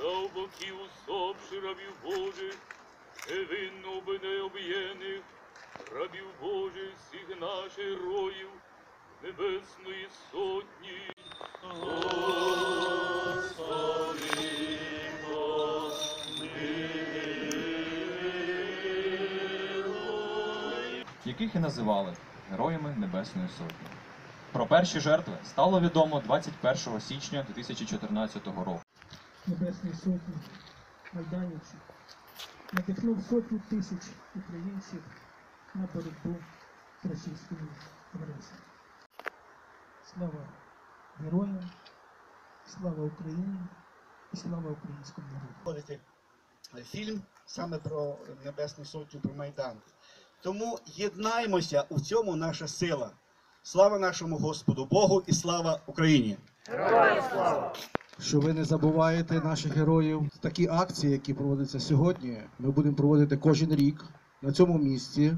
за обоків усопши рабів Божих, невинно би не об'єних, рабів Божих, всіх наших героїв, Небесної Сотні. Яких і називали Героями Небесної Сотні. Про перші жертви стало відомо 21 січня 2014 року. Небесної Сотні, майданівців, надихнув сотні тисяч українців на боротьбу з російською агресією. Слава героям, слава Україні і слава українському народу. виходити фільм саме про Небесну Сотню, про Майдан. Тому єднаймося у цьому наша сила. Слава нашому Господу Богу і слава Україні! Що ви не забуваєте наших героїв. Такі акції, які проводяться сьогодні, ми будемо проводити кожен рік на цьому місці.